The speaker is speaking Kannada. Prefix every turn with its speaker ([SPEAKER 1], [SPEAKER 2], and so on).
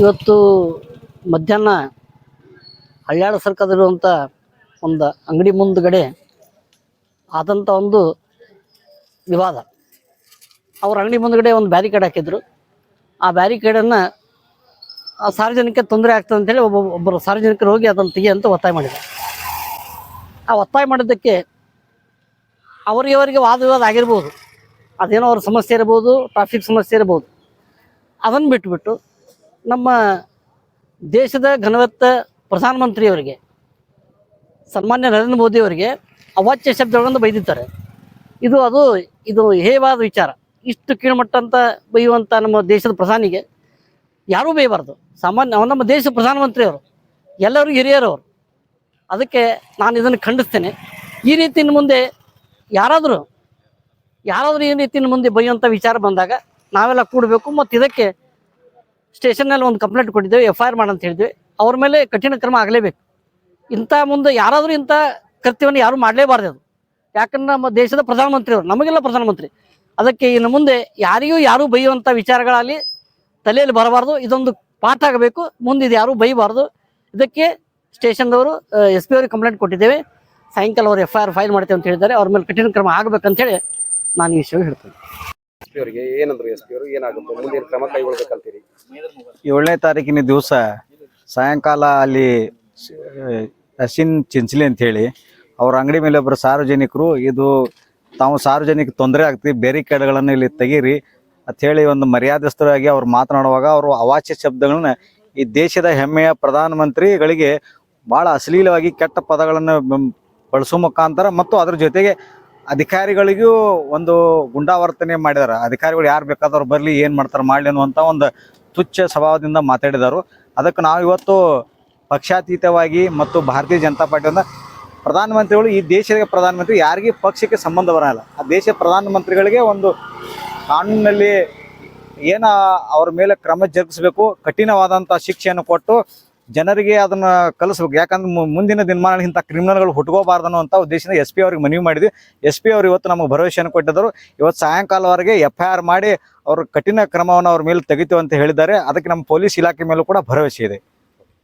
[SPEAKER 1] ಇವತ್ತು ಮಧ್ಯಾಹ್ನ ಹಳ್ಯಾಳ ಸರ್ಕದಲ್ಲಿರುವಂಥ ಒಂದು ಅಂಗಡಿ ಮುಂದುಗಡೆ ಆದಂಥ ಒಂದು ವಿವಾದ. ಅವ್ರ ಅಂಗಡಿ ಮುಂದುಗಡೆ ಒಂದು ಬ್ಯಾರಿಕೇಡ್ ಹಾಕಿದ್ರು. ಆ ಬ್ಯಾರಿಕೇಡನ್ನು ಆ ಸಾರ್ವಜನಿಕ ತೊಂದರೆ ಆಗ್ತದೆ ಅಂತೇಳಿ ಒಬ್ಬ, ಒಬ್ಬರು ಸಾರ್ವಜನಿಕರು ಹೋಗಿ ಅದನ್ನು ತೆಗಿ ಅಂತ ಒತ್ತಾಯ ಮಾಡಿದ್ರು. ಆ ಒತ್ತಾಯ ಮಾಡಿದ್ದಕ್ಕೆ ಅವರಿಗೆ ಅವರಿಗೆ ವಾದ ವಿವಾದ ಆಗಿರ್ಬೋದು. ಅದೇನೋ ಅವ್ರ ಸಮಸ್ಯೆ ಇರ್ಬೋದು ಟ್ರಾಫಿಕ್ ಸಮಸ್ಯೆ ಇರ್ಬೋದು. ಅದನ್ನು ಬಿಟ್ಬಿಟ್ಟು ನಮ್ಮ ದೇಶದ ಘನವತ್ತ ಪ್ರಧಾನಮಂತ್ರಿಯವರಿಗೆ, ಸನ್ಮಾನ್ಯ ನರೇಂದ್ರ ಮೋದಿಯವರಿಗೆ ಅವಾಚ್ಯ ಶಬ್ದಗಳನ್ನು ಬೈದಿದ್ದಾರೆ. ಇದು ಅದು, ಇದು ಹೇವಾದ ವಿಚಾರ. ಇಷ್ಟು ಕೀಳ್ಮಟ್ಟ ಅಂತ ಬೈಯುವಂಥ ನಮ್ಮ ದೇಶದ ಪ್ರಧಾನಿಗೆ ಯಾರೂ ಬೈಯಬಾರ್ದು ಸಾಮಾನ್ಯ ನಮ್ಮ ದೇಶದ ಪ್ರಧಾನಮಂತ್ರಿಯವರು, ಎಲ್ಲರೂ ಹಿರಿಯರವರು. ಅದಕ್ಕೆ ನಾನು ಇದನ್ನು ಖಂಡಿಸ್ತೇನೆ. ಈ ರೀತಿ ಇನ್ನು ಮುಂದೆ ಯಾರಾದರೂ ಯಾರಾದರೂ ಈ ರೀತಿ ಇನ್ನು ಮುಂದೆ ಬೈಯುವಂಥ ವಿಚಾರ ಬಂದಾಗ ನಾವೆಲ್ಲ ಕೂಡಬೇಕು. ಮತ್ತು ಇದಕ್ಕೆ ಸ್ಟೇಷನ್ನಲ್ಲಿ ಒಂದು ಕಂಪ್ಲೇಂಟ್ ಕೊಟ್ಟಿದ್ದೇವೆ ಎಫ್ ಐ ಆರ್ ಮಾಡಂತ ಹೇಳಿದ್ವಿ. ಅವ್ರ ಮೇಲೆ ಕಠಿಣ ಕ್ರಮ ಆಗಲೇಬೇಕು. ಇಂಥ ಮುಂದೆ ಯಾರಾದರೂ ಇಂಥ ಕೃತ್ಯವನ್ನು ಯಾರೂ ಮಾಡಲೇಬಾರ್ದು ಅದು. ಯಾಕಂದ್ರೆ ನಮ್ಮ ದೇಶದ ಪ್ರಧಾನಮಂತ್ರಿ ಅವರು, ನಮಗೆಲ್ಲ ಪ್ರಧಾನಮಂತ್ರಿ. ಅದಕ್ಕೆ ಇನ್ನು ಮುಂದೆ ಯಾರಿಗೂ ಯಾರೂ ಬೈಯುವಂಥ ವಿಚಾರಗಳಲ್ಲಿ ತಲೆಯಲ್ಲಿ ಬರಬಾರ್ದು. ಇದೊಂದು ಪಾಠ ಆಗಬೇಕು. ಮುಂದೆ ಇದು ಯಾರೂ ಬೈಬಾರ್ದು. ಇದಕ್ಕೆ ಸ್ಟೇಷನ್ದವರು ಎಸ್ ಪಿ ಅವ್ರಿಗೆ ಕಂಪ್ಲೇಂಟ್ ಕೊಟ್ಟಿದ್ದೇವೆ. ಸಾಯಂಕಾಲ ಅವರು ಎಫ್ ಐ ಆರ್ ಫೈಲ್ ಮಾಡ್ತೇವೆ ಅಂತ ಹೇಳಿದ್ದಾರೆ. ಅವ್ರ ಮೇಲೆ ಕಠಿಣ ಕ್ರಮ ಆಗಬೇಕಂತೇಳಿ ನಾನು ಈ ವಿಷಯ ಹೇಳ್ತೇನೆ.
[SPEAKER 2] ಏಳನೇ ತಾರೀಕಿನ ದಿವಸ ಸಾಯಂಕಾಲ ಅಲ್ಲಿ ಹಸಿನ್ ಚಿಂಚಲಿ ಅಂತ ಹೇಳಿ ಅವ್ರ ಅಂಗಡಿ ಮೇಲೆ ಒಬ್ಬರು ಸಾರ್ವಜನಿಕರು, ಇದು ತಾವು ಸಾರ್ವಜನಿಕ ತೊಂದರೆ ಆಗ್ತಿ ಬ್ಯಾರಿಕೇಡ್ಗಳನ್ನು ಇಲ್ಲಿ ತೆಗೀರಿ ಅಂತ ಹೇಳಿ ಒಂದು ಮರ್ಯಾದಸ್ಥರಾಗಿ ಅವ್ರು ಮಾತನಾಡುವಾಗ ಅವರು ಅವಾಚ್ಯ ಶಬ್ದಗಳನ್ನ ಈ ದೇಶದ ಹೆಮ್ಮೆಯ ಪ್ರಧಾನಮಂತ್ರಿಗಳಿಗೆ ಬಹಳ ಅಶ್ಲೀಲವಾಗಿ ಕೆಟ್ಟ ಪದಗಳನ್ನು ಬಳಸೋ ಮುಖಾಂತರ ಮತ್ತು ಅದ್ರ ಜೊತೆಗೆ ಅಧಿಕಾರಿಗಳಿಗೂ ಒಂದು ಗುಂಡಾವರ್ತನೆ ಮಾಡಿದಾರೆ. ಅಧಿಕಾರಿಗಳು ಯಾರು ಬೇಕಾದವ್ರು ಬರಲಿ, ಏನು ಮಾಡ್ತಾರೆ ಮಾಡಲಿ ಅನ್ನುವಂಥ ಒಂದು ತುಚ್ಛ ಸ್ವಭಾವದಿಂದ ಮಾತಾಡಿದರು. ಅದಕ್ಕೆ ನಾವು ಇವತ್ತು ಪಕ್ಷಾತೀತವಾಗಿ ಮತ್ತು ಭಾರತೀಯ ಜನತಾ ಪಾರ್ಟಿಯಿಂದ ಪ್ರಧಾನಮಂತ್ರಿಗಳು, ಈ ದೇಶದ ಪ್ರಧಾನಮಂತ್ರಿ ಯಾರಿಗೆ ಪಕ್ಷಕ್ಕೆ ಸಂಬಂಧ ಬರಲ್ಲ. ಆ ದೇಶ ಪ್ರಧಾನಮಂತ್ರಿಗಳಿಗೆ ಒಂದು ಕಾನೂನಿನಲ್ಲಿ ಏನ ಅವ್ರ ಮೇಲೆ ಕ್ರಮ ಜರುಗಿಸಬೇಕು ಕಠಿಣವಾದಂಥ ಶಿಕ್ಷೆಯನ್ನು ಕೊಟ್ಟು ಜನರಿಗೆ ಅದನ್ನ ಕಲಿಸ್ಬೇಕು. ಯಾಕಂದ್ರೆ ಮುಂದಿನ ದಿನಮಾನ ಇಂಥ ಕ್ರಿಮಿನಲ್ಗಳು ಹುಟ್ಕೋಬಾರ್ದು ಅನ್ನೋಂಥ ಉದ್ದೇಶದಿಂದ ಎಸ್ ಪಿ ಅವ್ರಿಗೆ ಮನವಿ ಮಾಡಿದ್ವಿ. ಎಸ್ ಪಿ ಅವರು ಇವತ್ತು ನಮಗೆ ಭರವಸೆಯನ್ನು ಕೊಟ್ಟಿದ್ದರು. ಇವತ್ತು ಸಾಯಂಕಾಲವರೆಗೆ ಎಫ್ ಐ ಆರ್ ಮಾಡಿ ಅವರು ಕಠಿಣ ಕ್ರಮವನ್ನು ಅವ್ರ ಮೇಲೆ ತೆಗಿತೀವಿ ಅಂತ ಹೇಳಿದ್ದಾರೆ. ಅದಕ್ಕೆ ನಮ್ಮ ಪೊಲೀಸ್ ಇಲಾಖೆ ಮೇಲೂ ಕೂಡ ಭರವಸೆ ಇದೆ.